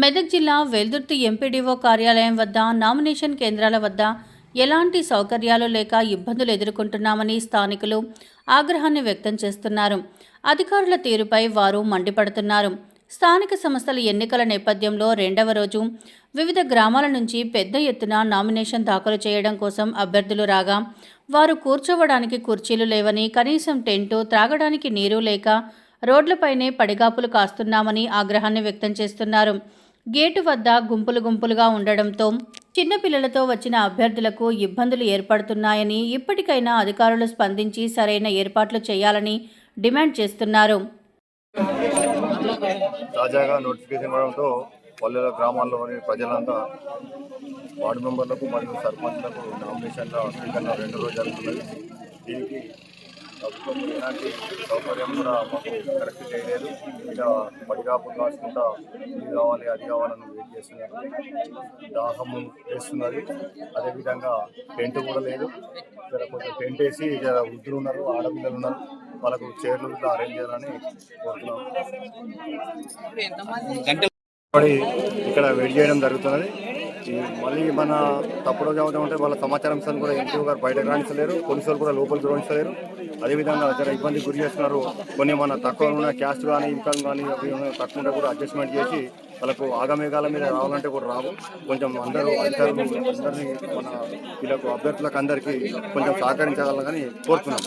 మెదక్ జిల్లా వెల్దుర్తి ఎంపీడీఓ కార్యాలయం వద్ద నామినేషన్ కేంద్రాల వద్ద ఎలాంటి సౌకర్యాలు లేక ఇబ్బందులు ఎదుర్కొంటున్నామని స్థానికులు ఆగ్రహాన్ని వ్యక్తం చేస్తున్నారు. అధికారుల తీరుపై వారు మండిపడుతున్నారు. స్థానిక సంస్థల ఎన్నికల నేపథ్యంలో రెండవ రోజు వివిధ గ్రామాల నుంచి పెద్ద ఎత్తున నామినేషన్ దాఖలు చేయడం కోసం అభ్యర్థులు రాగా వారు కూర్చోవడానికి కుర్చీలు లేవని కనీసం టెంటు త్రాగడానికి నీరు లేక రోడ్లపైనే పడిగాపులు కాస్తున్నామని ఆగ్రహాన్ని వ్యక్తం చేస్తున్నారు. గేటు వద్ద గుంపులు గుంపులుగా ఉండడంతో చిన్నపిల్లలతో వచ్చిన అభ్యర్థులకు ఇబ్బందులు ఏర్పడుతున్నాయని ఇప్పటికైనా అధికారులు స్పందించి సరైన ఏర్పాట్లు చేయాలని డిమాండ్ చేస్తున్నారు. తాజాగా నోటిఫికేషన్ ఇవ్వడంతో పల్లెల గ్రామాల్లోని ప్రజలంతా వార్డు మెంబర్లకు మరియు సర్పంచ్లకు నామినేషన్ల స్వీకరణ రెండు రోజులు జరుగుతున్నది. దీనికి ప్రభుత్వం ఎలాంటి సౌకర్యం కూడా మాకు కరెక్ట్ చేయలేదు. ఇక పడిగాపు కాసుకుంటా ఇది కావాలి అది కావాలని వెయిట్ చేస్తున్నారు. దాహము వేస్తున్నది. అదేవిధంగా టెంట్ కూడా లేదు. ఇక్కడ కొంచెం టెంట్ వేసి ఇక్కడ వృద్ధులు ఉన్నారు ఆడపిల్లలు ఉన్నారు. వాళ్ళకు చైర్లు ఇట్లా అరేంజ్ చేయాలని కోరుతున్నాం. ఇక్కడ వెయిట్ చేయడం జరుగుతున్నది. మళ్ళీ మన తప్పుడు చదువుతా ఉంటే వాళ్ళ సమాచారం సార్ కూడా ఎంపీ గారు బయటకు రాణించలేరు పోలీసులు కూడా లోపలికి రాణించలేరు. అదేవిధంగా జర ఇబ్బంది గురి చేస్తున్నారు కొన్ని మన తక్కువ ఉన్న క్యాస్ట్ కానీ ఇన్కమ్ కానీ అవి తక్కువ కూడా అడ్జస్ట్మెంట్ చేసి వాళ్ళకు ఆగమేఘాల మీద రావాలంటే కూడా రావు. కొంచెం అందరూ అధికారులు అందరినీ మన వీళ్ళకు అభ్యర్థులకు అందరికీ కొంచెం సహకరించగలరని కోరుతున్నాం.